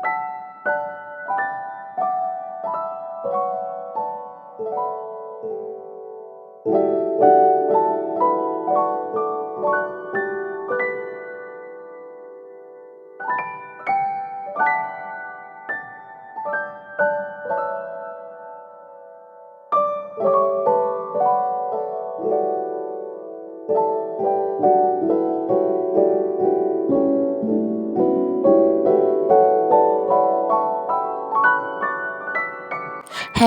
you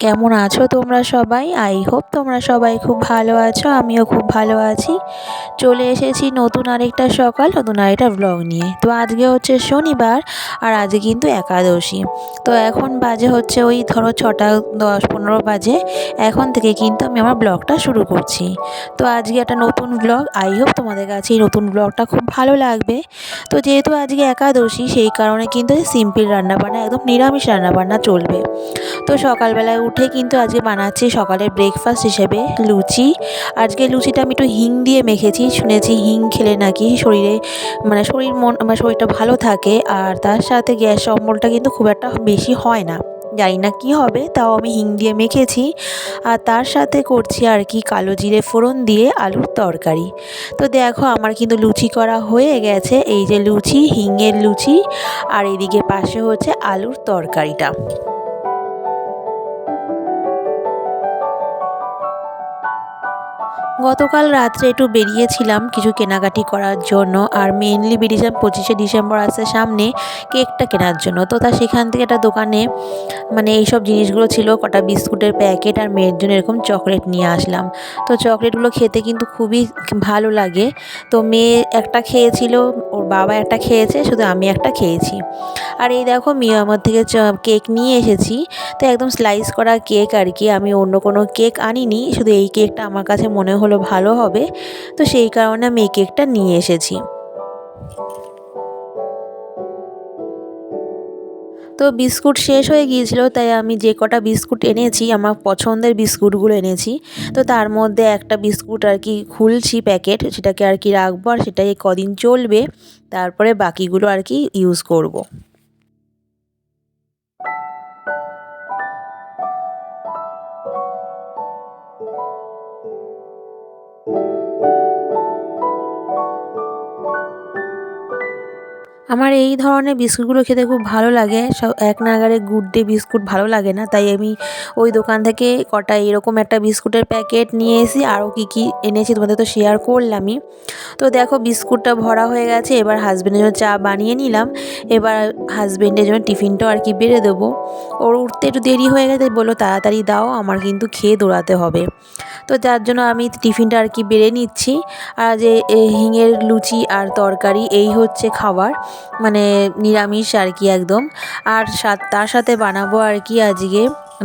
কেমন আছো তোমরা সবাই? আই হোপ তোমরা সবাই খুব ভালো আছো, আমিও খুব ভালো আছি। চলে এসেছি নতুন আরেকটা সকাল, নতুন আরেকটা ব্লগ নিয়ে। তো আজকে হচ্ছে শনিবার আর আজকে কিন্তু একাদশী। তো এখন বাজে হচ্ছে ওই ধরো ছটা দশ পনেরো বাজে। এখন থেকে কিন্তু আমি আমার ব্লগটা শুরু করছি। তো আজকে একটা নতুন ব্লগ আই হোপ তোমাদের কাছে এই নতুন ব্লগটা খুব ভালো লাগবে। তো যেহেতু আজকে একাদশী, সেই কারণে কিন্তু সিম্পল রান্নাবান্না, একদম নিরামিষ রান্নাবান্না চলবে। তো সকালবেলায় উঠে কিন্তু আজকে বানাচ্ছি সকালের ব্রেকফাস্ট হিসেবে লুচি। আজকে লুচিটা আমি একটু হিং দিয়ে মেখেছি, শুনেছি হিং খেলে নাকি শরীরে মানে শরীর মন মানে শরীরটা ভালো থাকে আর তার সাথে গ্যাস অম্বলটা কিন্তু খুব একটা বেশি হয় না। জানি না কী হবে, তাও আমি হিং দিয়ে মেখেছি। আর তার সাথে করছি আর কি কালো জিরে ফোড়ন দিয়ে আলুর তরকারি। তো দেখো আমার কিন্তু লুচি করা হয়ে গেছে, এই যে লুচি, হিঙের লুচি, আর এদিকে পাশে হচ্ছে আলুর তরকারিটা। গতকাল রাত্রে একটু বেরিয়েছিলাম কিছু কেনাকাটি করার জন্য আর মেনলি বেরিয়েছিলাম পঁচিশে ডিসেম্বর আসছে সামনে কেকটা কেনার জন্য। তো তা সেখান থেকে একটা দোকানে মানে এইসব জিনিসগুলো ছিল, কটা বিস্কুটের প্যাকেট আর মেয়ের জন্য এরকম চকলেট নিয়ে আসলাম। তো চকলেটগুলো খেতে কিন্তু খুবই ভালো লাগে। তো মেয়ে একটা খেয়েছিল, ওর বাবা একটা খেয়েছে, শুধু আমি একটা খেয়েছি। আর এই দেখো, মেয়ে আমার থেকে কেক নিয়ে এসেছি। তো একদম স্লাইস করা কেক আর কি, আমি অন্য কোনো কেক আনিনি, শুধু এই কেকটা আমার কাছে মনে হলো ভালো হবে, তো সেই কারণে আমি এই কেকটা নিয়ে এসেছি তো বিস্কুট শেষ হয়ে গিয়েছিল, তাই আমি যে কটা বিস্কুট এনেছি, আমার পছন্দের বিস্কুটগুলো এনেছি তো তার মধ্যে একটা বিস্কুট আর কি খুলছি প্যাকেট, সেটাকে আর কি রাখব আর সেটাই কদিন চলবে, তারপরে বাকিগুলো আর কি ইউজ করব। আমার এই ধরনের বিস্কুটগুলো খেতে খুব ভালো লাগে। সব এক নাগারে গুড ডে বিস্কুট ভালো লাগে না, তাই আমি ওই দোকান থেকে কটা এরকম একটা বিস্কুটের প্যাকেট নিয়ে এসি আরও কী কী এনেছি তোমাদের তো শেয়ার করলামই। তো দেখো বিস্কুটটা ভরা হয়ে গেছে, এবার হাজব্যান্ডের জন্য চা বানিয়ে নিলাম। এবার হাজব্যান্ডের জন্য টিফিনটাও আর কি বেড়ে দেবো। ওর উঠতে একটু দেরি হয়ে গেছে, বলল তাড়াতাড়ি দাও, আমার কিন্তু খেয়ে দৌড়াতে হবে। তো যার জন্য আমি টিফিনটা আর কি বেড়ে নিচ্ছি। আর যে হিঙের লুচি আর তরকারি, এই হচ্ছে খাবার। মানে নিরামিষ আর কি একদম। আর তার সাথে বানাবো আর কি আজকে।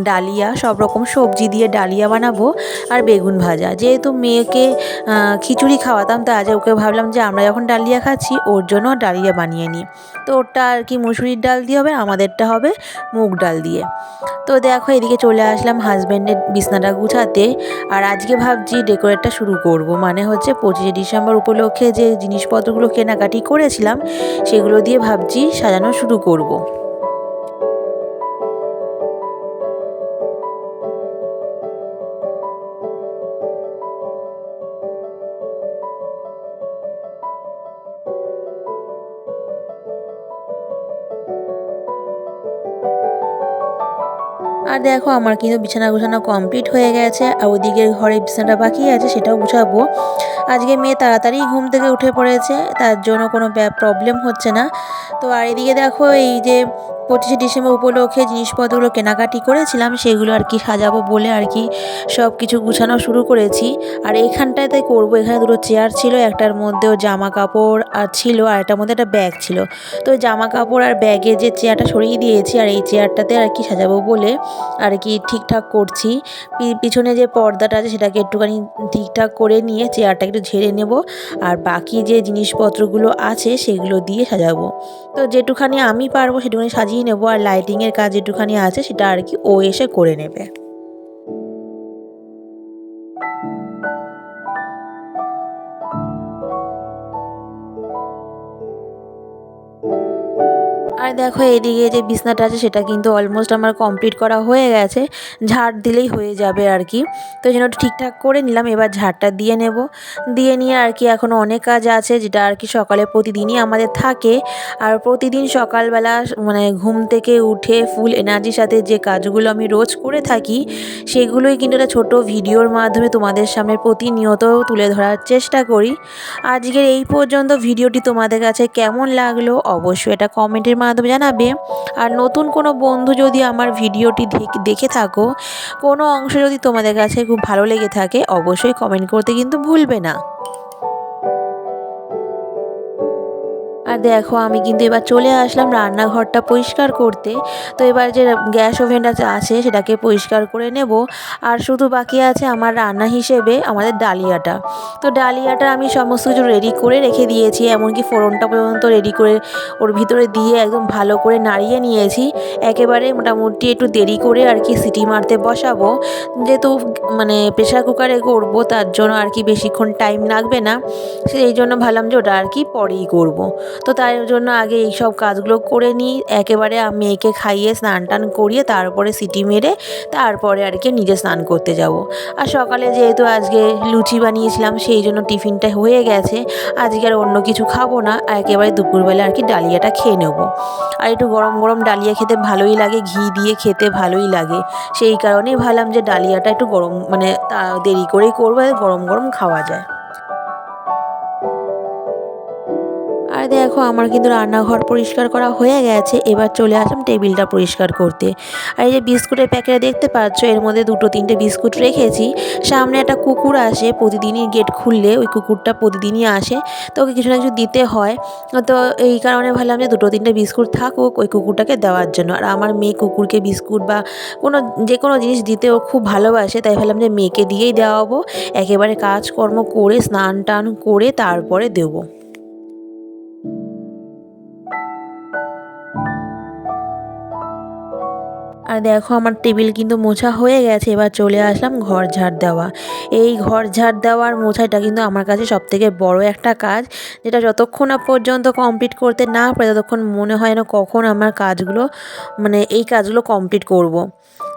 ডালিয়া, সব রকম সবজি দিয়ে ডালিয়া বানাবো আর বেগুন ভাজা। যেহেতু মেয়েকে খিচুড়ি খাওয়াতাম তো আজ ওকে ভাবলাম যে আমরা যখন ডালিয়া খাচ্ছি, ওর জন্য ডালিয়া বানিয়ে নিই। তো ওরটা আর কি মুসুরির ডাল দিয়ে হবে, আমাদেরটা হবে মুগ ডাল দিয়ে। তো দেখো, এদিকে চলে আসলাম হাজব্যান্ডের বিছনাটা গুছাতে। আর আজকে ভাবছি ডেকোরেটটা শুরু করব। মানে হচ্ছে পঁচিশে ডিসেম্বর উপলক্ষে যে জিনিসপত্রগুলো কেনাকাটি করেছিলাম, সেগুলো দিয়ে ভাবছি সাজানো শুরু করব। আর দেখো, আমার কিন্তু বিছানা গুছানো কমপ্লিট হয়ে গেছে, আর ওদিকের ঘরে বিছানাটা বাকি আছে, সেটাও গুছাবো। আজকে মেয়ে তাড়াতাড়ি ঘুম থেকে উঠে পড়েছে, তার জন্য কোনো প্রবলেম হচ্ছে না। তো আর এদিকে দেখো, এই যে পঁচিশে ডিসেম্বর উপলক্ষে জিনিসপত্রগুলো কেনাকাটি করেছিলাম, সেগুলো আর কি সাজাবো বলে আর কি সব কিছু গুছানো শুরু করেছি। আর এইখানটাতে করব, এখানে দুটো চেয়ার ছিল, একটার মধ্যেও জামা কাপড় আর ছিল, আর একটার মধ্যে একটা ব্যাগ ছিল। তো জামা কাপড় আর ব্যাগে যে চেয়ারটা সরিয়ে দিয়েছি, আর এই চেয়ারটাতে আর কি সাজাবো বলে আর কি ঠিকঠাক করছি। পিছনে যে পর্দাটা আছে, সেটাকে একটুখানি ঠিকঠাক করে নিয়ে চেয়ারটা একটু ঝেড়ে নেব, আর বাকি যে জিনিসপত্রগুলো আছে, সেগুলো দিয়ে সাজাবো। তো যেটুখানি আমি পারব, সেটুখানি সাজিয়ে নেব আর লাইটিংয়ের কাজ যেটুখানি আছে সেটা আর কি ও এসে করে নেবে। আর দেখো এদিকে যে বিছনাটা আছে সেটা কিন্তু অলমোস্ট আমার কমপ্লিট করা হয়ে গেছে। ঝাড় দিলেই হয়ে যাবে আর কি। তো জন্য ঠিকঠাক করে নিলাম, এবার ঝাড়টা দিয়ে নেব। দিয়ে নিয়ে আর কি এখনও অনেক কাজ আছে, যেটা আর কি সকালে প্রতিদিনই আমাদের থাকে। আর প্রতিদিন সকালবেলা মানে ঘুম থেকে উঠে ফুল এনার্জির সাথে যে কাজগুলো আমি রোজ করে থাকি, সেগুলোই কিন্তু একটা ছোটো ভিডিওর মাধ্যমে তোমাদের সামনে প্রতিনিয়ত তুলে ধরার চেষ্টা করি। আজকের এই পর্যন্ত ভিডিওটি তোমাদের কাছে কেমন লাগল? অবশ্যই এটা কমেন্টের মাধ্যমে জানাবে। আর নতুন কোনো বন্ধু যদি আমার ভিডিওটি দেখে থাকো, কোনো অংশ যদি তোমাদের কাছে খুব ভালো লেগে থাকে, অবশ্যই কমেন্ট করতে কিন্তু ভুলবে না। দেখো, আমি কিন্তু এবার চলে আসলাম রান্নাঘরটা পরিষ্কার করতে। তো এবার যে গ্যাস ওভেনটা আছে, সেটাকে পরিষ্কার করে নেব। আর শুধু বাকি আছে আমার রান্না হিসেবে আমাদের ডালিয়াটা। তো ডালিয়াটা আমি সমস্ত কিছু রেডি করে রেখে দিয়েছি, এমনকি ফোড়নটা পর্যন্ত রেডি করে ওর ভিতরে দিয়ে একদম ভালো করে নাড়িয়ে নিয়েছি। একেবারে মোটামুটি একটু দেরি করে আর কি সিটি মারতে বসাবো। যেহেতু মানে প্রেশার কুকারে করব, তার জন্য আর কি বেশিক্ষণ টাইম লাগবে না। সেই জন্য ভাবলাম যে ওটা আর কি পরেই করব। তো তাই জন্য আগে এই সব কাজগুলো করে নিই। একেবারে মেয়েকে খাইয়ে স্নান টান করিয়ে তারপরে সিটি মেরে তারপরে আর কি নিজে স্নান করতে যাব। আর সকালে যেহেতু আজকে লুচি বানিয়েছিলাম, সেই জন্য টিফিনটা হয়ে গেছে। আজকে আর অন্য কিছু খাব না, একেবারে দুপুরবেলা আর কি ডালিয়াটা খেয়ে নেব। আর একটু গরম গরম ডালিয়া খেতে ভালোই লাগে, ঘি দিয়ে খেতে ভালোই লাগে। সেই কারণেই ভাবলাম যে ডালিয়াটা একটু গরম মানে দেরি করেই করব, গরম গরম খাওয়া যায়। আর দেখো, আমার কিন্তু রান্নাঘর পরিষ্কার করা হয়ে গেছে। এবার চলে আসলাম টেবিলটা পরিষ্কার করতে। আর এই যে বিস্কুটের প্যাকেটে দেখতে পাচ্ছ, এর মধ্যে দুটো তিনটে বিস্কুট রেখেছি। সামনে একটা কুকুর আসে, প্রতিদিনই গেট খুললে ওই কুকুরটা প্রতিদিনই আসে। তো ওকে কিছু না কিছু দিতে হয়। তো এই কারণে ভাবলাম যে দুটো তিনটে বিস্কুট থাকুক ওই কুকুরটাকে দেওয়ার জন্য। আর আমার মেয়ে কুকুরকে বিস্কুট বা কোনো, যে কোনো জিনিস দিতে ও খুব ভালোবাসে, তাই ভাবলাম যে মেয়েকে দিয়েই দেওয়াবো। একেবারে কাজকর্ম করে, স্নান টান করে তারপরে দেবো। আর দেখো আমার টেবিল কিন্তু মোছা হয়ে গেছে, এবার চলে আসলাম ঘর ঝাড় দেওয়া এই ঘর ঝাড় দেওয়ার মোছাটা কিন্তু আমার কাছে সবথেকে বড় একটা কাজ, যেটা যতক্ষণ না পর্যন্ত কমপ্লিট করতে না পারে, ততক্ষণ মনে হয় না কখন আমার কাজগুলো মানে এই কাজগুলো কমপ্লিট করব।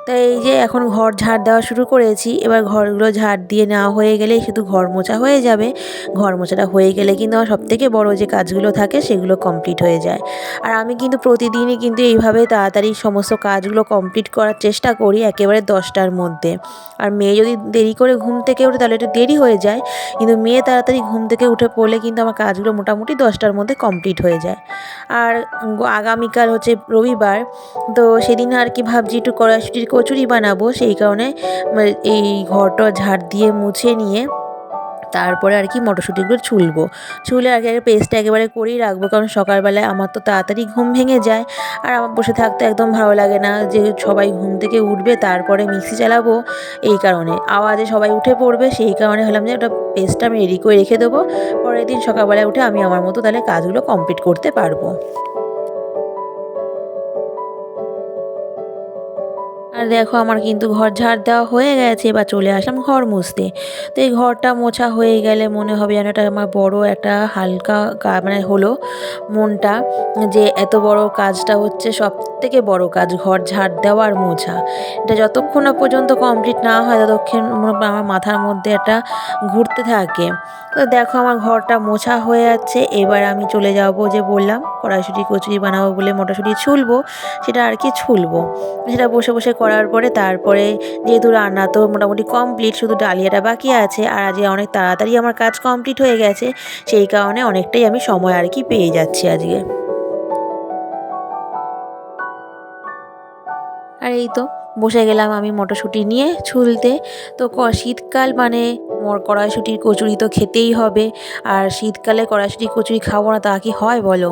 তাই এই যে এখন ঘর ঝাড় দেওয়া শুরু করেছি, এবার ঘরগুলো ঝাড় দিয়ে নেওয়া হয়ে গেলেই শুধু ঘর মোছা হয়ে যাবে। ঘর মোছাটা হয়ে গেলে কিন্তু আমার সবথেকে বড় যে কাজগুলো থাকে সেগুলো কমপ্লিট হয়ে যায়। আর আমি কিন্তু প্রতিদিনই কিন্তু এইভাবে তাড়াতাড়ি সমস্ত কাজগুলো কমপ্লিট করার চেষ্টা করি একেবারে দশটার মধ্যে। আর মেয়ে যদি দেরি করে ঘুম থেকে ওঠে তাহলে একটু দেরি হয়ে যায়, কিন্তু মেয়ে তাড়াতাড়ি ঘুম থেকে উঠে পড়লে কিন্তু আমার কাজগুলো মোটামুটি দশটার মধ্যে কমপ্লিট হয়ে যায়। আর আগামীকাল হচ্ছে রবিবার, তো সেদিন আর কি ভাবছি একটু কড়াইশুটির কচুরি বানাবো, সেই কারণে এই ঘরটা ঝাড় দিয়ে মুছে নিয়ে তারপরে আর কি মটরশুঁটিগুলো ছুলবো। ছুলে আগে আগে পেস্টটা একেবারে করেই রাখব, কারণ সকালবেলায় আমার তো তাড়াতাড়ি ঘুম ভেঙে যায় আর আমার বসে থাকতে একদম ভালো লাগে না যে সবাই ঘুম থেকে উঠবে তারপরে মিক্সি চালাবো, এই কারণে। আওয়াজে সবাই উঠে পড়বে, সেই কারণে হলাম যে ওটা পেস্টটা আমি রেডি করে রেখে দেবো, পরের দিন সকালবেলায় উঠে আমি আমার মতো তাহলে কাজগুলো কমপ্লিট করতে পারব। আর দেখো আমার কিন্তু ঘর ঝাড় দেওয়া হয়ে গেছে, এবার চলে আসলাম ঘর মুছতে। তো এই ঘরটা মোছা হয়ে গেলে মনে হবে যেন এটা আমার বড় একটা হালকা মানে হলো মনটা যে এত বড় কাজটা হচ্ছে সব থেকে বড় কাজ ঘর ঝাড় দেওয়ার মোছা। এটা যতক্ষণ না পর্যন্ত কমপ্লিট না হয়, ততক্ষণ আমার মাথার মধ্যে একটা ঘুরতে থাকে। তো দেখো আমার ঘরটা মোছা হয়ে যাচ্ছে, এবার আমি চলে যাব যে বললাম, কড়াইশুটি কচুরি বানাবো বলে মটরশুঁটি ছুলবো, সেটা আর কি ছুলবো? সেটা বসে বসে করার পরে তারপরে যেহেতু রান্না তো মোটামুটি কমপ্লিট শুধু ডালিয়াটা বাকি আছে আর আজকে অনেক তাড়াতাড়ি আমার কাজ কমপ্লিট হয়ে গেছে, সেই কারণে অনেকটাই আমি সময় আর কি পেয়ে যাচ্ছি আজকে। আর এই তো বসে গেলাম আমি মটরশুঁটি নিয়ে ছুলতে। তো শীতকাল মানে মোর, কড়াইশুঁটির কচুরি তো খেতেই হবে। আর শীতকালে কড়াইশুঁটির কচুরি খাব না তা কি হয় বলো?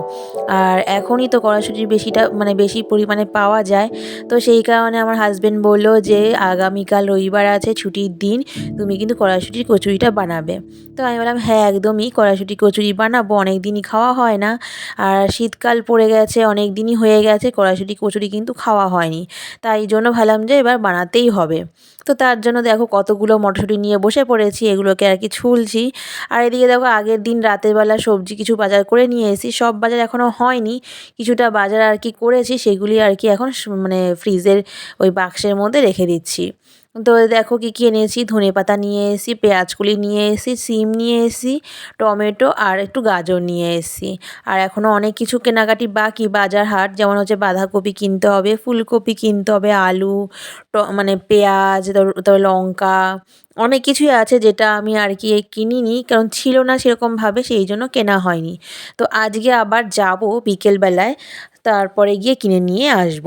আর এখনই তো কড়াইশুঁটির বেশিটা মানে বেশি পরিমাণে পাওয়া যায়। তো সেই কারণে আমার হাজব্যান্ড বলল যে, আগামীকাল রবিবার আছে ছুটির দিন, তুমি কিন্তু কড়াইশুঁটির কচুরিটা বানাবে। তো আমি বললাম হ্যাঁ একদমই কড়াইশুঁটি কচুরি বানাবো অনেক দিনই খাওয়া হয় না। আর শীতকাল পড়ে গেছে অনেক দিনই হয়ে গেছে কড়াইশুঁটি কচুরি কিন্তু খাওয়া হয়নি। তাই জন্য ভাবলাম যে এবার বানাতেই হবে। তো তার জন্য দেখো কতগুলো মটরশুঁটি নিয়ে বসে পড়েছি, এগুলোকে আর কি ছুলছি। আর এদিকে দেখো আগের দিন রাতের বেলা সবজি কিছু বাজার করে নিয়ে এসেছি, সব বাজার এখনও হয়নি। কিছুটা বাজার আর কি করেছি, সেগুলি আর কি এখন মানে ফ্রিজের ওই বাক্সের মধ্যে রেখে দিচ্ছি। তো দেখো কী কী এনেছি। ধনে পাতা নিয়ে এসেছি, পেঁয়াজকুলি নিয়ে এসেছি, সিম নিয়ে এসেছি, টমেটো আর একটু গাজর নিয়ে এসেছি। আর এখনও অনেক কিছু কেনাকাটি বাকি, বাজার হাট। যেমন হচ্ছে বাঁধাকপি কিনতে হবে, ফুলকপি কিনতে হবে, আলু মানে পেঁয়াজ, তারপর লঙ্কা, অনেক কিছুই আছে যেটা আমি আর কি কিনিনি। কারণ ছিল না সেরকমভাবে, সেই জন্য কেনা হয়নি। তো আজকে আবার যাব বিকেলবেলায়, তারপরে গিয়ে কিনে নিয়ে আসব।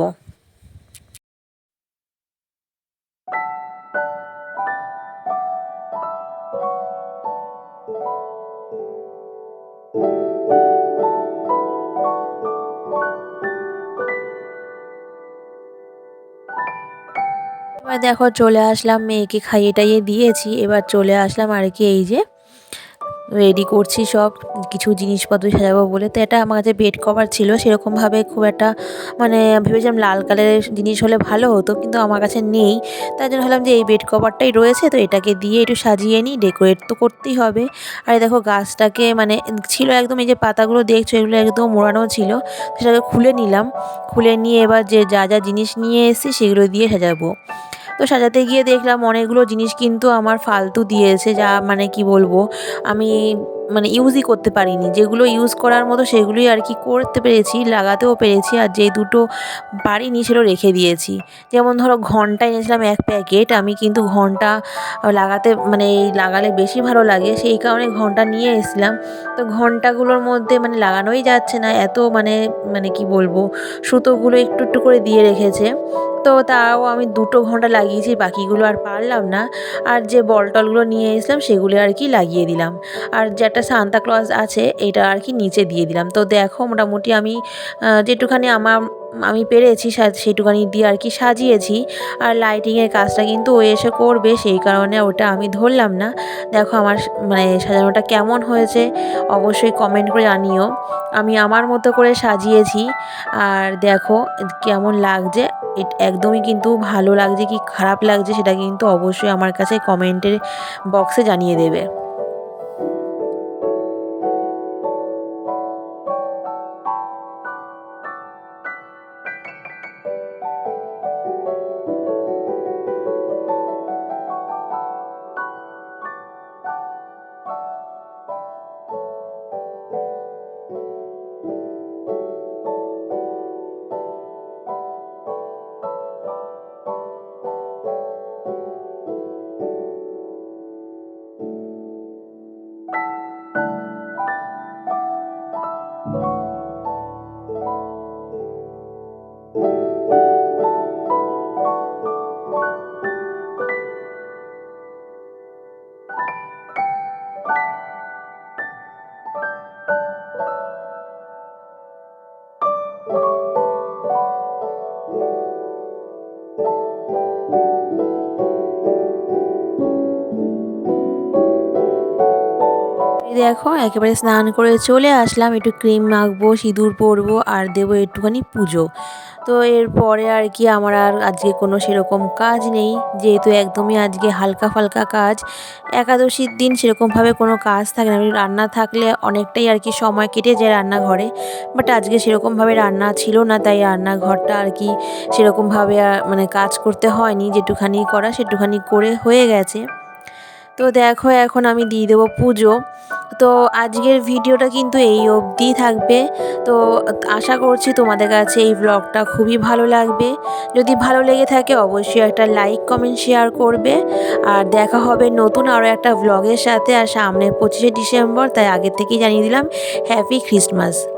এবার দেখো চলে আসলাম মেয়েকে খাইয়ে টাইয়ে দিয়েছি। এবার চলে আসলাম আর কি এই যে রেডি করছি সব, কিছু জিনিসপত্র সাজাবো বলে। তো এটা আমার কাছে বেড কভার ছিল, সেরকমভাবে খুব একটা মানে ভেবেছিলাম লাল কালারের জিনিস হলে ভালো হতো, কিন্তু আমার কাছে নেই। তাই জন্য ভাবলাম যে এই বেড কভারটাই রয়েছে, তো এটাকে দিয়ে একটু সাজিয়ে নিই ডেকোরেট তো করতেই হবে। আর দেখো গাছটাকে মানে ছিল একদম এই যে পাতাগুলো দেখছ, এগুলো একদম মোড়ানো ছিল, সেটাকে খুলে নিলাম। খুলে নিয়ে এবার যে যা যা জিনিস নিয়ে এসেছি, সেগুলো দিয়ে সাজাবো। তো সাজাতে গিয়ে দেখলাম অনেকগুলো জিনিস কিন্তু আমার ফালতু দিয়েছে, যা মানে কি বলব? আমি মানে ইউজই করতে পারিনি। যেগুলো ইউজ করার মতো সেগুলোই আর কি করতে পেরেছি, লাগাতেও পেরেছি আর যে দুটো পারিনি সেগুলো রেখে দিয়েছি। যেমন ধরো ঘণ্টা এনেছিলাম এক প্যাকেট, আমি কিন্তু ঘণ্টা লাগাতে মানে লাগালে বেশি ভালো লাগে, সেই কারণে ঘণ্টা নিয়ে এসেছিলাম। তো ঘন্টাগুলোর মধ্যে মানে লাগানোই যাচ্ছে না, এত মানে মানে কি বলব, সুতোগুলো একটু একটু করে দিয়ে রেখেছে। তো তাও আমি দুটো ঘণ্টা লাগিয়েছি, বাকিগুলো আর পারলাম না। আর যে বল টলগুলো নিয়ে এসলাম সেগুলো আর কি লাগিয়ে দিলাম। আর যেটা সান্তা ক্লজ আছে, এটা আর কি নিচে দিয়ে দিলাম। তো দেখো মোটামুটি আমি যেটুখানি আমার, আমি পেরেছি সেইটুখানি দিয়ে আর কি সাজিয়েছি। আর লাইটিংয়ের কাজটা কিন্তু ও এসে করবে, সেই কারণে ওটা আমি ধরলাম না। দেখো আমার মানে সাজানোটা কেমন হয়েছে, অবশ্যই কমেন্ট করে জানিও। আমি আমার মতো করে সাজিয়েছি, আর দেখো কেমন লাগছে। একদমই কিন্তু ভালো লাগছে কি খারাপ লাগছে সেটা কিন্তু অবশ্যই আমার কাছে কমেন্টের বক্সে জানিয়ে দেবে। দেখো, একেবারে স্নান করে চলে আসলাম। একটু ক্রিম মাখবো, সিঁদুর পরবো আর দেবো একটুখানি পুজো। তো এরপরে আর কি, আমার আর আজকে কোনো সেরকম কাজ নেই। যেহেতু একদমই আজকে হালকা ফালকা কাজ, একাদশীর দিন সেরকমভাবে কোনো কাজ থাকে না। রান্না থাকলে অনেকটাই আর কি সময় কেটে যায় রান্নাঘরে। বাট আজকে সেরকমভাবে রান্না ছিল না, তাই রান্নাঘরটা আর কি সেরকমভাবে মানে কাজ করতে হয়নি। যেটুখানি করা সেটুখানি করে হয়ে গেছে। তো দেখো, এখন আমি দিয়ে দেবো পুজো। তো আজকের ভিডিওটা কিন্তু এই অবধি থাকবে। তো আশা করছি তোমাদের কাছে এই ব্লগটা খুবই ভালো লাগবে। যদি ভালো লেগে থাকে অবশ্যই একটা লাইক কমেন্ট শেয়ার করবে। আর দেখা হবে নতুন আরও একটা ব্লগের সাথে। আর সামনে পঁচিশে ডিসেম্বর, তাই আগের থেকেই জানিয়ে দিলাম হ্যাপি খ্রিস্টমাস